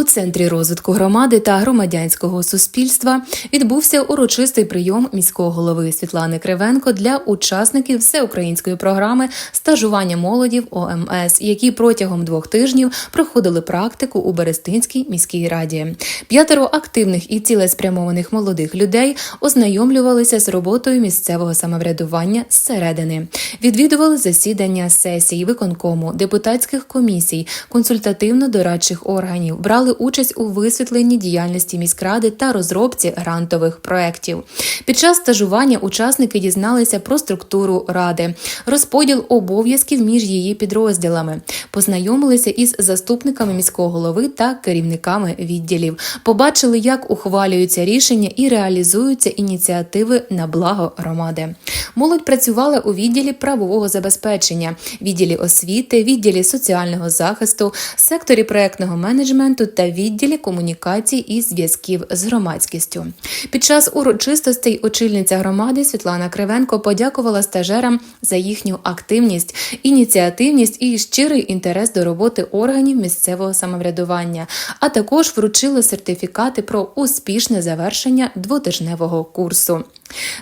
У центрі розвитку громади та громадянського суспільства відбувся урочистий прийом міського голови Світлани Кривенко для учасників всеукраїнської програми стажування молоді в ОМС, які протягом двох тижнів проходили практику у Берестинській міській раді. П'ятеро активних і цілеспрямованих молодих людей ознайомлювалися з роботою місцевого самоврядування зсередини, відвідували засідання сесій, виконкому, депутатських комісій, консультативно-дорадчих органів, брали участь у висвітленні діяльності міськради та розробці грантових проєктів. Під час стажування учасники дізналися про структуру ради, розподіл обов'язків між її підрозділами, познайомилися із заступниками міського голови та керівниками відділів, побачили, як ухвалюються рішення і реалізуються ініціативи на благо громади. Молодь працювала у відділі правового забезпечення, відділі освіти, відділі соціального захисту, секторі проектного менеджменту та відділі комунікацій і зв'язків з громадськістю. Під час урочистостей очільниця громади Світлана Кривенко подякувала стажерам за їхню активність, ініціативність і щирий інтерес до роботи органів місцевого самоврядування, а також вручила сертифікати про успішне завершення двотижневого курсу.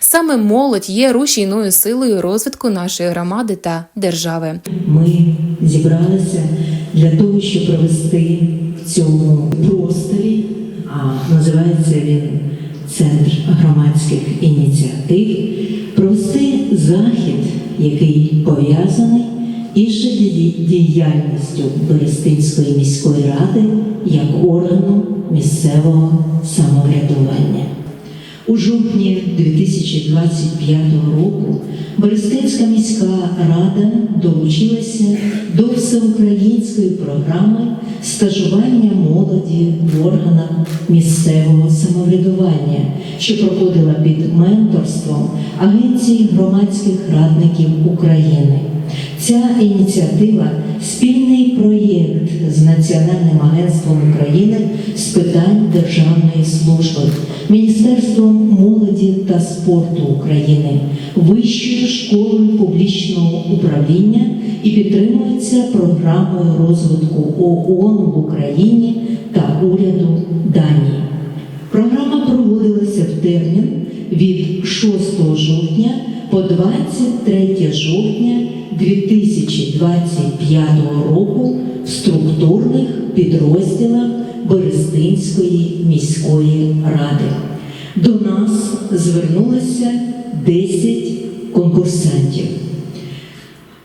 Саме молодь є рушійною силою розвитку нашої громади та держави. Ми зібралися для того, щоб провести цьому просторі, а називається він Центр громадських ініціатив, простий захід, який пов'язаний із діяльністю Берестинської міської ради як органу місцевого самоврядування. У жовтні 2025 року Берестинська міська рада долучилася до всеукраїнської програми стажування молоді в органах місцевого самоврядування, що проходила під менторством Агенції громадських радників України. Ця ініціатива спільний проєкт з Національним агентством України з питань державної служби, Міністерством молоді та спорту України, Вищою школою публічного управління і підтримується програмою розвитку ООН в Україні та уряду Данії. Програма проводилася в термін від 6 жовтня по 23 жовтня 2025 року в структурних підрозділах Берестинської міської ради. До нас звернулося 10 конкурсантів.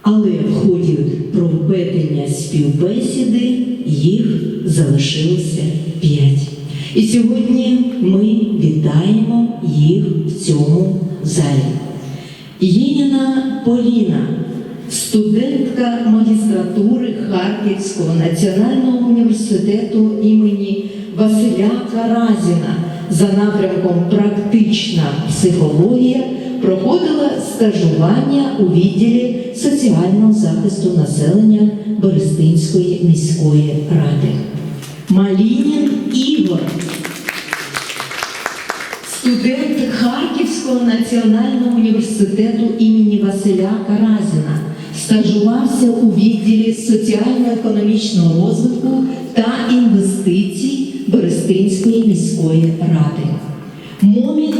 Але в ході проведення співбесіди їх залишилося 5. І сьогодні ми вітаємо їх в цьому залі. Єніна Поліна, студентка магістратури Харківського національного університету імені Василя Каразіна за напрямком Практична психологія проходила стажування у відділі соціального захисту населення Берестинської міської ради. Малінін Ігор студент Харківського національного університету імені Василя Каразіна, стажувався у відділі соціально-економічного розвитку та інвестицій Берестинської міської ради. Момін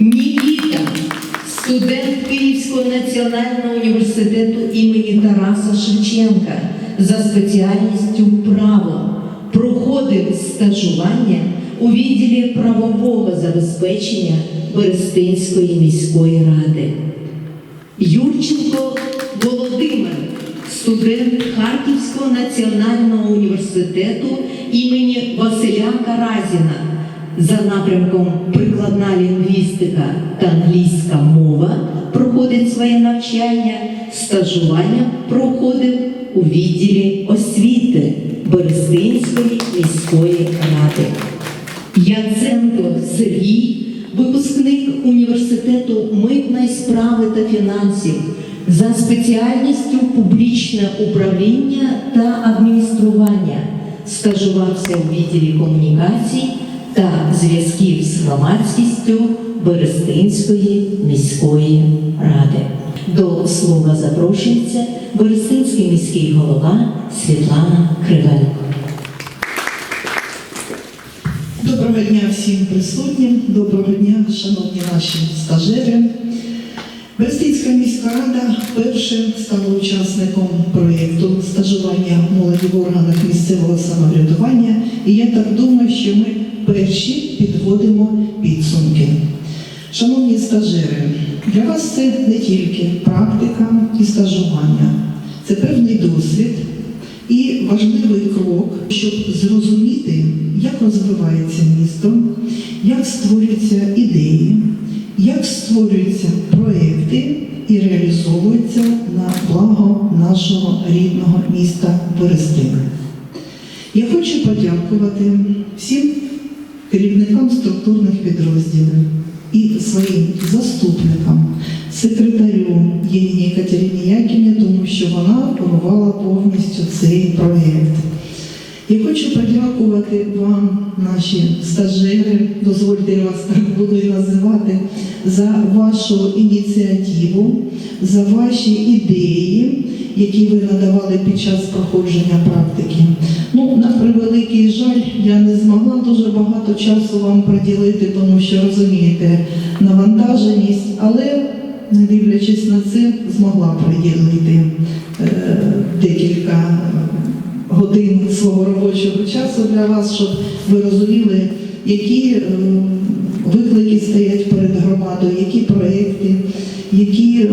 Нікіта, студент Київського національного університету імені Тараса Шевченка за спеціальністю право проходив стажування у відділі правового забезпечення Берестинської міської ради. Юрченко Володимир, студент Харківського національного університету імені Василя Каразіна за напрямком прикладна лінгвістика та англійська мова проходить своє навчання, стажування проходив у відділі освіти Берестинської міської ради. Яценко Сергій, випускник університету митної справи та фінансів за спеціальністю публічне управління та адміністрування, стажувався у відділі комунікацій та зв'язків з громадськістю Берестинської міської ради. До слова запрошується Берестинський міський голова Світлана Кривенко. Всім присутнім, доброго дня, шановні наші стажери. Берестинська міська рада вперше стала учасником проєкту стажування молоді в органах місцевого самоврядування. І я так думаю, що ми перші підводимо підсумки. Шановні стажери, для вас це не тільки практика і стажування, це певний досвід і важливий крок, щоб зрозуміти, як розвивається місто, як створюються ідеї, як створюються проекти і реалізовуються на благо нашого рідного міста Берестини. Я хочу подякувати всім керівникам структурних підрозділів і своїм заступникам, секретарю Євгенії Катерині Якіні, тому що вона керувала повністю цей проєкт. Я хочу подякувати вам, наші стажери, дозвольте я вас так буду і називати, за вашу ініціативу, за ваші ідеї, які ви надавали під час проходження практики. Ну, на превеликий жаль, я не змогла дуже багато часу вам приділити, тому що розумієте навантаженість, але не дивлячись на це, змогла приділити е, декілька годин свого робочого часу для вас, щоб ви розуміли, які е, виклики стоять перед громадою, які проекти, які е,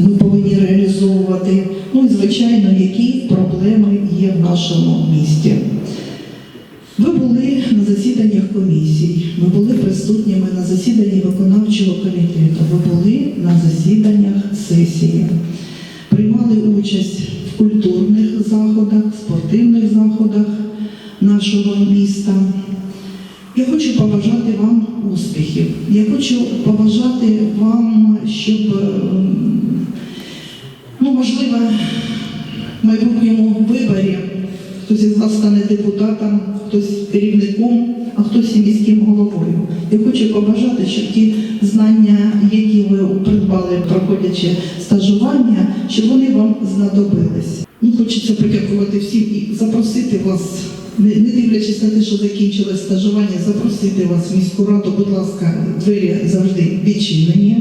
ми повинні реалізовувати. Ну і звичайно, які проблеми є в нашому місті. Ви були на засіданнях комісій, ви були присутніми на засіданні виконавчого комітету, ви були на засіданнях сесії, побажати вам успіхів. Я хочу побажати вам, щоб, е, ну, можливо, в майбутньому виборі хтось із вас стане депутатом, хтось керівником, а хтось і міським головою. Я хочу побажати, щоб ті знання, які ви придбали, проходячи стажування, щоб вони вам знадобились. Ну, хочеться подякувати всім і запросити вас, не, дивлячись на те, що закінчили стажування, запросити вас в міську раду, будь ласка, двері завжди відчинені.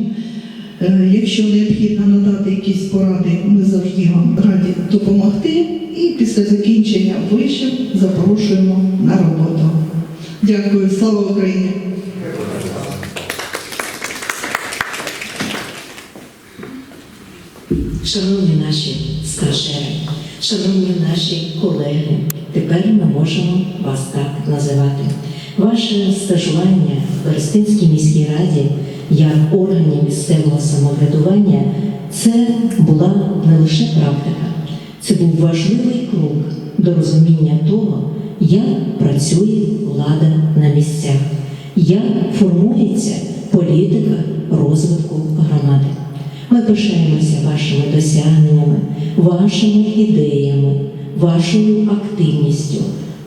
Е, Якщо необхідно надати якісь поради, ми завжди вам раді допомогти. І після закінчення вишів запрошуємо на роботу. Дякую, слава Україні! Шановні наші стажери, шановні наші колеги, тепер ми можемо вас так називати. Ваше стажування в Берестинській міській раді як органі місцевого самоврядування це була не лише практика, це був важливий крок до розуміння того, як працює влада на місцях, як формується політика розвитку громади. Ми пишаємося вашими досягненнями, вашими ідеями, вашою активністю.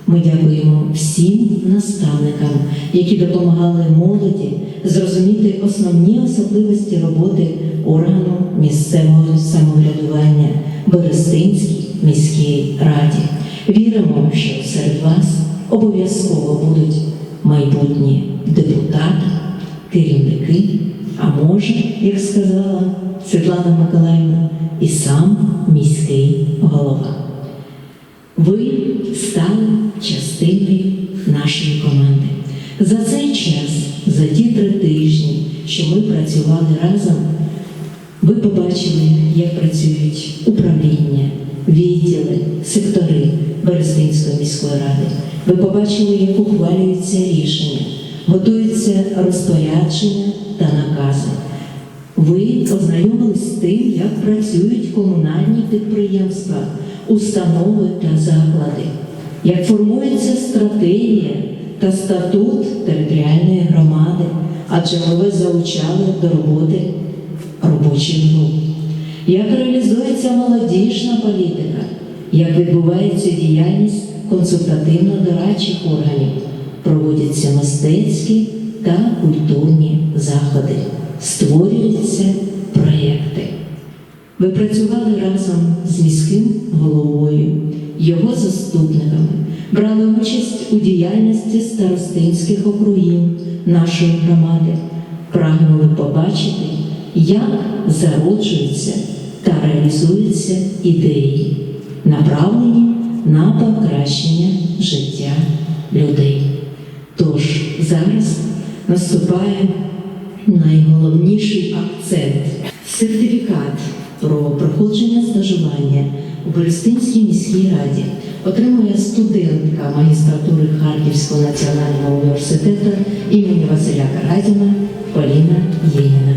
Ми дякуємо всім наставникам, які допомагали молоді зрозуміти основні особливості роботи органу місцевого самоврядування Берестинській міській раді. Віримо, що серед вас обов'язково будуть майбутні депутати, керівники, а може, як сказала Світлана Миколаївна, і сам міський голова. Ви стали частиною нашої команди. За цей час, за ті три тижні, що ми працювали разом, ви побачили, як працюють управління, відділи, сектори Берестинської міської ради. Ви побачили, як ухвалюються рішення, готуються розпорядження та накази. Ви ознайомились з тим, як працюють комунальні підприємства, установи та заклади, як формується стратегія та статут територіальної громади, адже ви залучали до роботи робочих груп. Як реалізується молодіжна політика, як відбувається діяльність консультативно-дорадчих органів, проводяться мистецькі та культурні заходи, створюються проєкти. Ви працювали разом з міським головою, його заступниками, брали участь у діяльності старостинських округів нашої громади, прагнули побачити, як зароджуються та реалізуються ідеї, направлені на покращення життя людей. Тож зараз наступає найголовніший акцент сертифікат про проходження стажування у Берестинській міській раді отримує студентка магістратури Харківського національного університету імені Василя Каразіна Поліна Єніна.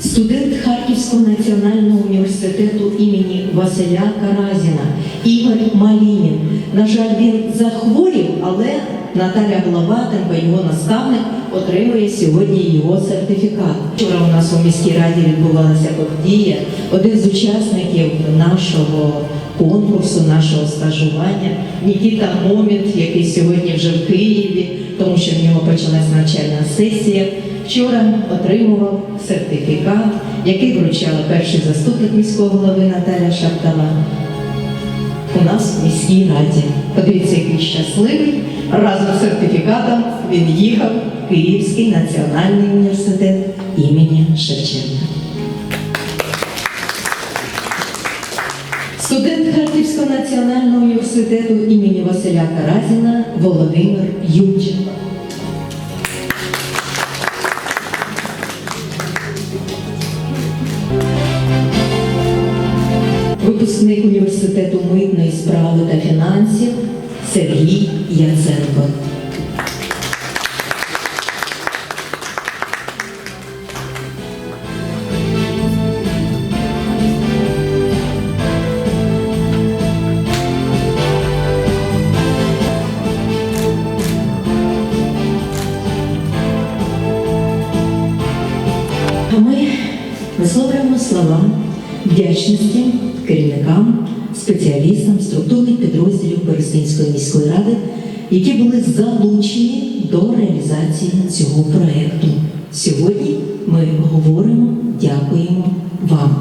Студент Харківського національного університету імені Василя Каразіна Ігор Малінін. На жаль, він захворів, але Наталя Головатенко, його наставник, отримує сьогодні його сертифікат. Вчора у нас у міській раді відбувалася подія. Один з учасників нашого конкурсу, нашого стажування, Нікіта Моміт, який сьогодні вже в Києві, тому що в нього почалась навчальна сесія. Вчора отримував сертифікат, який вручала перший заступник міського голови Наталя Шаптала у нас в міській раді. Подивіться, який щасливий. Разом з сертифікатом він їхав в Київський національний університет імені Шевченка. Студент Харківського національного університету імені Василя Каразіна Володимир Юрченко. Сергій Яценко. Які були залучені до реалізації цього проєкту. Сьогодні ми говоримо, дякуємо вам.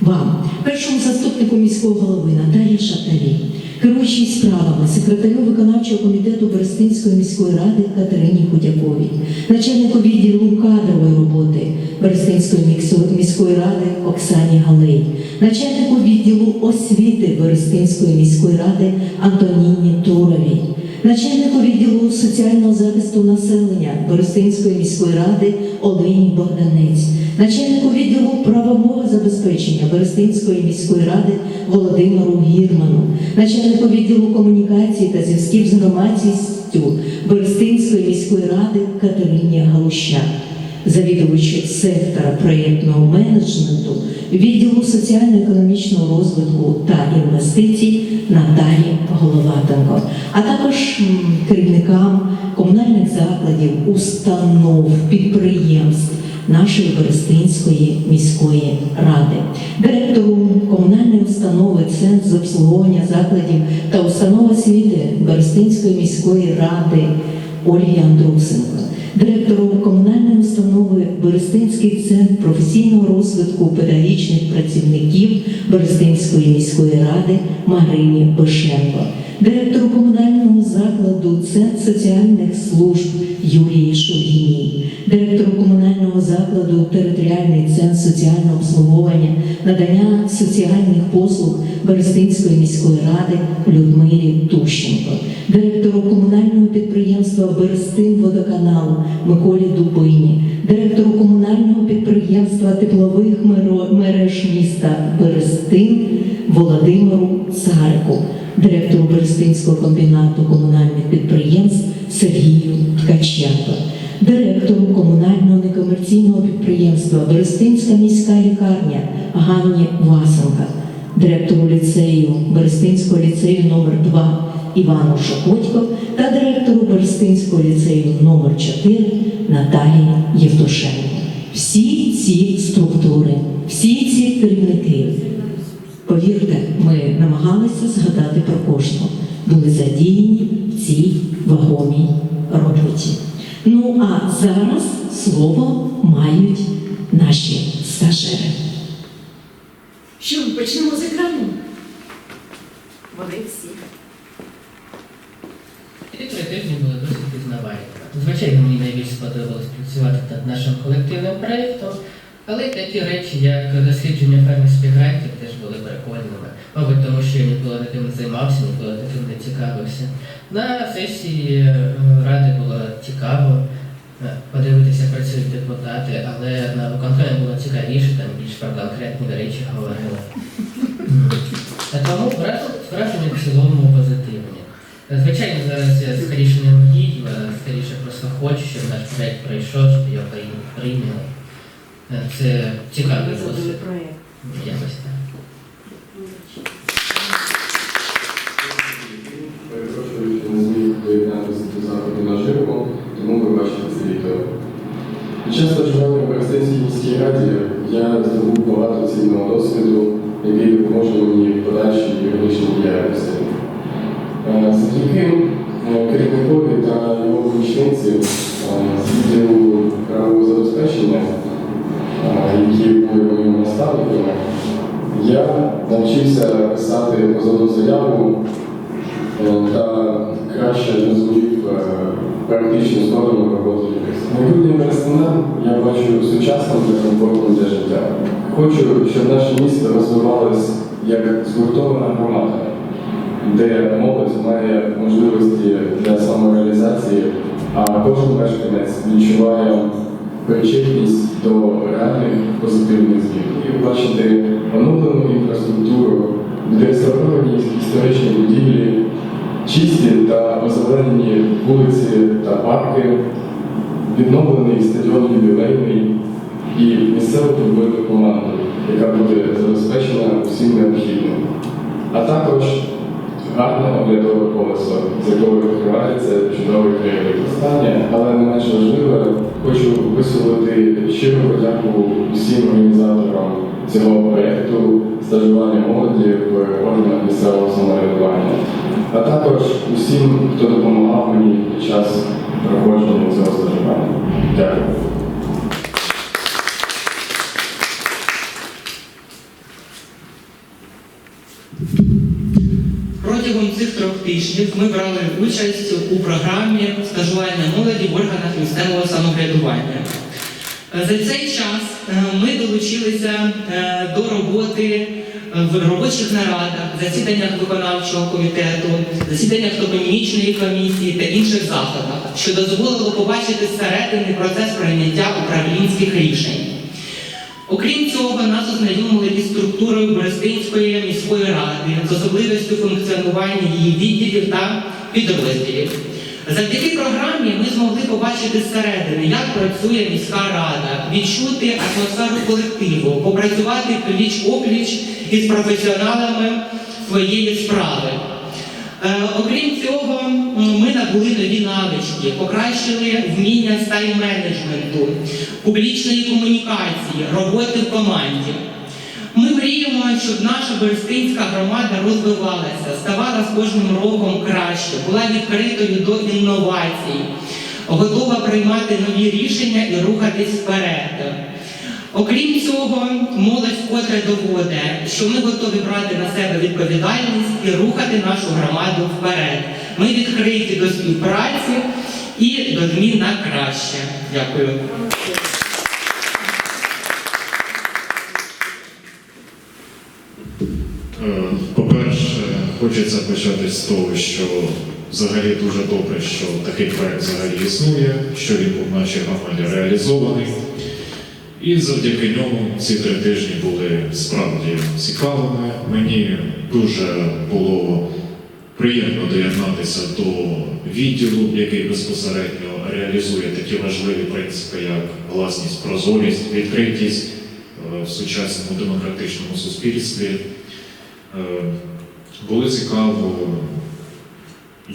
Вам, першому заступнику міського голови Наталії Шатарі, керуючій справами, секретарю виконавчого комітету Берестинської міської ради Катерині Худяковій, начальнику відділу кадрової роботи Берестинської міської ради Оксані Галей, начальнику відділу освіти Берестинської міської ради Антоніні Туровій, начальнику відділу соціального захисту населення Берестинської міської ради Олені Богданець, начальнику відділу правового забезпечення Берестинської міської ради Володимиру Гірману, начальнику відділу комунікації та зв'язків з громадськістю Берестинської міської ради Катерині Галущак завідувачу сектора проєктного менеджменту, відділу соціально-економічного розвитку та інвестицій Наталі Головатенко, а також керівникам комунальних закладів, установ, підприємств нашої Берестинської міської ради, директору комунальної установи Центр з обслуговування закладів та установ освіти Берестинської міської ради Ольги Андрусенко директору комунальної установи Берестинський центр професійного розвитку педагогічних працівників Берестинської міської ради Марині Бишенко, директору комунального закладу Центр соціальних служб Юлії Шульгіній, директору комунального закладу Територіальний центр соціального обслуговування, надання соціальних послуг Берестинської міської ради Людмилі Тущенко, директору комунального підприємства Берестин водоканалу Миколі Дубині, директору комунального підприємства теплових мереж міста Берестин Володимиру Царику, директору Берестинського комбінату комунальних підприємств Сергію Ткаченко, директору комунального некомерційного підприємства Берестинська міська лікарня Ганні Васенка, директору ліцею Берестинського ліцею номер 2 Івану Шокотько та директору Берестинського ліцею номер 4 Наталії Євтушенко. Всі ці структури, всі ці керівники, повірте, ми намагалися згадати про кожного, були задіяні в цій вагомій роботі. Ну а зараз слово мають наші стажери. Що ми почнемо з екрану? Вони всі. Ці три тижні були досить пізнавальні. Звичайно, мені найбільше сподобалось працювати над нашим колективним проєктом, але й такі речі, як дослідження фермерських грантів, теж були прикольними. Мабуть, тому що я ніколи таким не займався, ніколи таким не цікавився. На сесії е, ради було цікаво е, подивитися, працюють депутати, але на виконкомі було цікавіше, там більш про конкретні речі говорили. Тому враження в цілому позитивні. Звичайно, зараз я скоріше не мрію, а скоріше просто хочу, щоб наш проєкт пройшов, щоб його прийняли- Це цікавий досвід. проєкт. Якось так. Перепрошую, що не зміг доєднатися до заходу наживо, тому ви бачите це відео. Під час стажування в Берестинській міській раді я здобув багато цінного досвіду, який допоможе мені в подальшій юридичній діяльності. Е, Завдяки е, керівникові та його помічниці були я навчився писати позовну заяву е, та краще розумів е, практичну сторону роботи юриста. Майбутнім перестанам я бачу сучасним та комфортним для життя. Хочу, щоб наше місто розвивалось як згуртована громада, де молодь має можливості для самореалізації, а кожен мешканець відчуває причетність до реальних позитивних змін. І бачити оновлену інфраструктуру, відреставровані історичні будівлі, чисті та озеленені вулиці та парки, відновлений стадіон ювілейний і місцеву футбольну команду, яка буде забезпечена усім необхідним. А також гарне оглядове колесо, з якого відкривається чудовий краєвид. Останнє, але не менш важливе, хочу висловити щиру подяку усім організаторам цього проєкту стажування молоді в органах місцевого самоврядування, а також усім, хто допомагав мені під час проходження цього стажування. Дякую. Протягом цих трьох ми брали участь у програмі стажування молоді в органах місцевого самоврядування. За цей час е, ми долучилися е, до роботи е, в робочих нарадах, засіданнях виконавчого комітету, засіданнях топонімічної комісії та інших заходах, що дозволило побачити зсередини процес прийняття управлінських рішень. Окрім цього, нас ознайомили із структурою Берестинської міської ради, з особливістю функціонування її відділів та підрозділів. Завдяки програмі ми змогли побачити зсередини, як працює міська рада, відчути атмосферу колективу, попрацювати пліч-опліч із професіоналами своєї справи. Е, Окрім цього, ми набули нові навички, покращили вміння з тайм-менеджменту, публічної комунікації, роботи в команді. Ми мріємо, щоб наша Берестинська громада розвивалася, ставала з кожним роком краще, була відкритою до інновацій, готова приймати нові рішення і рухатись вперед. Окрім цього, молодь вкотре доводить, що ми готові брати на себе відповідальність і рухати нашу громаду вперед. Ми відкриті до співпраці і до змін на краще. Дякую. Е, По-перше, хочеться почати з того, що взагалі дуже добре, що такий проект взагалі існує, що він був в нашій громаді реалізований. І завдяки ньому ці три тижні були справді цікавими. Мені дуже було приємно доєднатися до відділу, який безпосередньо реалізує такі важливі принципи, як гласність, прозорість, відкритість е, в сучасному демократичному суспільстві. Е, Було цікаво,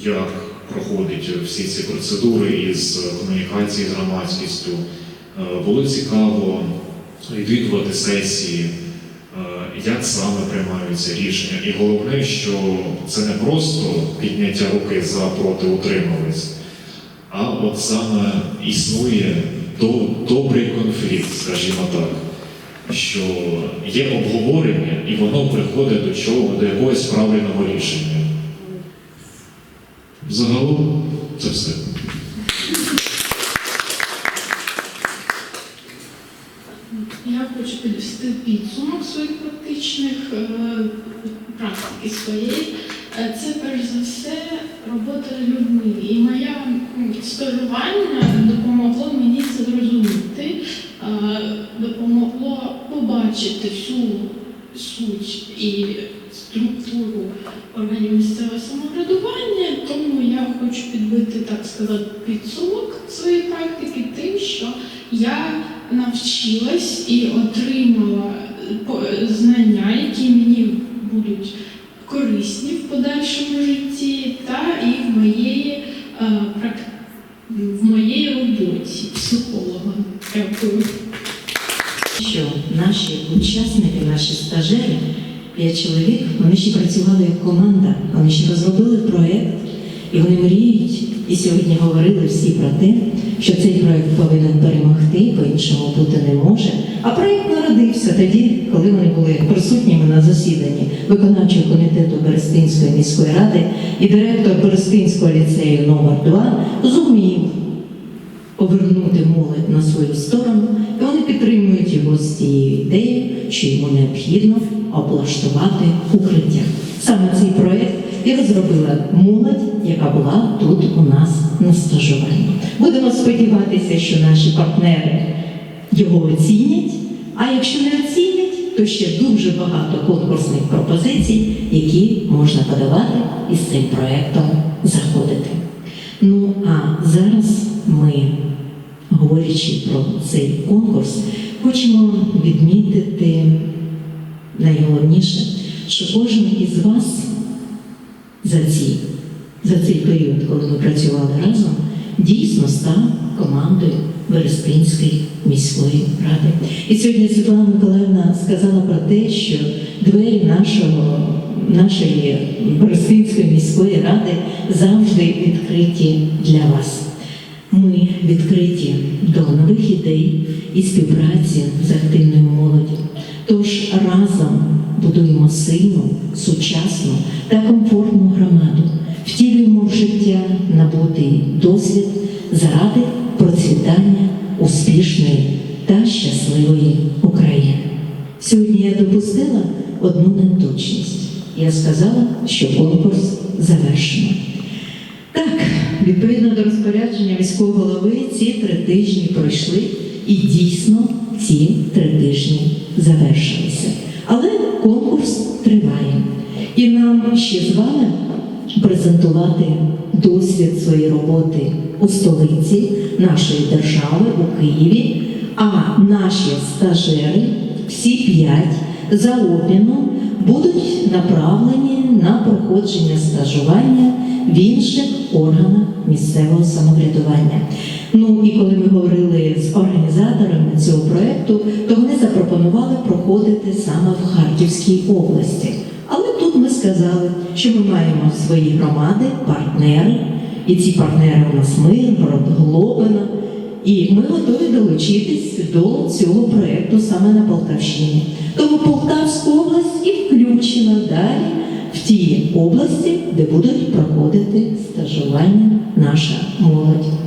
як проходять всі ці процедури із комунікації з громадськістю. Е, Було цікаво відвідувати сесії, як саме приймаються рішення. І головне, що це не просто підняття руки за проти утримались, а от саме існує до- добрий конфлікт, скажімо так, що є обговорення і воно приходить до чого, до якогось правильного рішення. Загалом це все. Я хочу підвести підсумок своїх практичних е, практики своєї. Е, Це перш за все робота людьми. І моє м, допомогло мені це зрозуміти, е, допомогло побачити всю суть і структуру органів місцевого самоврядування. Тому я хочу підбити, так сказати, підсумок своєї практики тим, що я навчилась і отримала е, по- знання, які мені будуть корисні в подальшому житті, та і в моєї, е, в моєї роботі психолога. Дякую. що наші учасники, наші стажери, п'ять чоловік, вони ще працювали як команда, вони ще розробили проєкт, і вони мріють, і сьогодні говорили всі про те, що цей проєкт повинен перемогти, по-іншому бути не може. А проєкт народився тоді, коли вони були присутніми на засіданні виконавчого комітету Берестинської міської ради і директор Берестинського ліцею номер 2 зумів повернути молодь на свою сторону, і вони підтримують його з цією ідеєю, що йому необхідно облаштувати укриття. Саме цей проект і розробила молодь, яка була тут у нас на стажуванні. Будемо сподіватися, що наші партнери його оцінять. А якщо не оцінять, то ще дуже багато конкурсних пропозицій, які можна подавати і з цим проектом заходити. Ну а зараз ми, говорячи про цей конкурс, хочемо відмітити найголовніше, що кожен із вас за, ці, за цей період, коли ми працювали разом, дійсно став командою Берестинської міської ради. І сьогодні Світлана Миколаївна сказала про те, що двері нашого, нашої Берестинської міської ради завжди відкриті для вас. Ми відкриті до нових ідей і співпраці з активною молоддю. Тож разом будуємо сильну, сучасну та комфортну громаду, втілюємо в життя набутий досвід заради процвітання успішної та щасливої України. Сьогодні я допустила одну неточність. Я сказала, що конкурс завершено. Так, відповідно до розпорядження міського голови, ці три тижні пройшли, і дійсно ці три тижні завершилися. Але конкурс триває. І нам ще з вами презентувати досвід своєї роботи у столиці нашої держави у Києві. А наші стажери, всі п'ять за обміном, будуть направлені на проходження стажування в інших органах місцевого самоврядування. Ну і коли ми говорили з організаторами цього проєкту, то вони запропонували проходити саме в Харківській області. Але тут ми сказали, що ми маємо свої громади, партнери, і ці партнери у нас Миргород, Глобино, і ми готові долучитись до цього проєкту саме на Полтавщині. Тому Полтавська область і включена далі в ті області, де будуть проходити стажування наша молодь.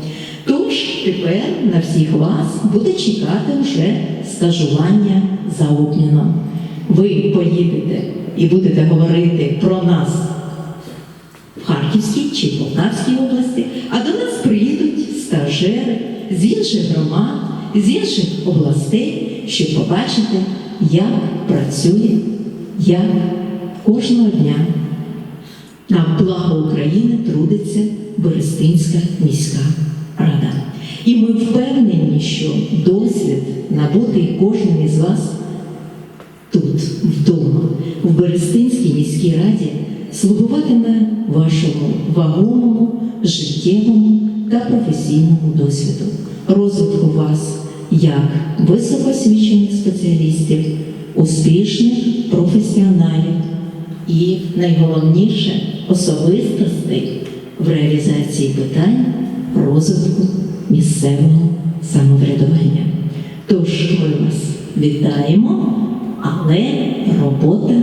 Тож тепер на всіх вас буде чекати вже стажування за обміном. Ви поїдете і будете говорити про нас в Харківській чи Полтавській області, а до нас приїдуть стажери з інших громад, з інших областей, щоб побачити, як працює, як кожного дня на благо України трудиться Берестинська міська рада. І ми впевнені, що досвід набутий кожним із вас тут, вдома, в Берестинській міській раді, слугуватиме вашому вагомому, життєвому та професійному досвіду, розвитку вас як високоосвічених спеціалістів, успішних професіоналів і найголовніше особистостей в реалізації питань розвитку місцевого самоврядування. Тож ми вас вітаємо, але робота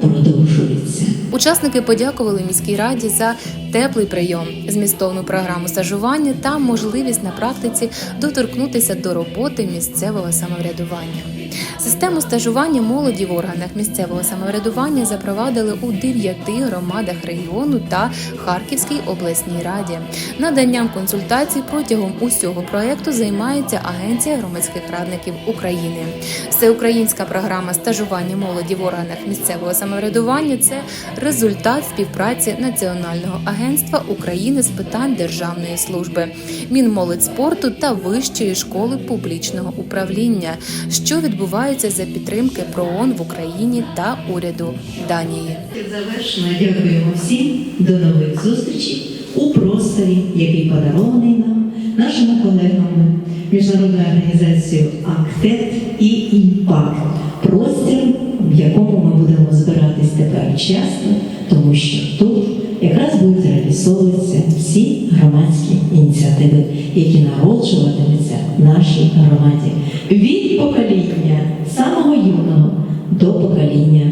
продовжується. Учасники подякували міській раді за теплий прийом, змістовну програму стажування та можливість на практиці доторкнутися до роботи місцевого самоврядування. Систему стажування молоді в органах місцевого самоврядування запровадили у дев'яти громадах регіону та Харківській обласній раді. Наданням консультацій протягом усього проекту займається Агенція громадських радників України. Всеукраїнська програма стажування молоді в органах місцевого самоврядування це результат співпраці Національного агентства України з питань державної служби, Мінмолодьспорту та Вищої школи публічного управління, що відбувається за підтримки ПРООН в Україні та уряду Данії. Завершено. Дякуємо всім. До нових зустрічей у просторі, який подарований нам нашими колегами міжнародною організацією АКТЕТ і імпакт. Простір, в якому ми будемо збиратись тепер часто, тому що тут реалізовуватися всі громадські ініціативи, які народжуватимуться в нашій громаді. Від покоління самого юного до покоління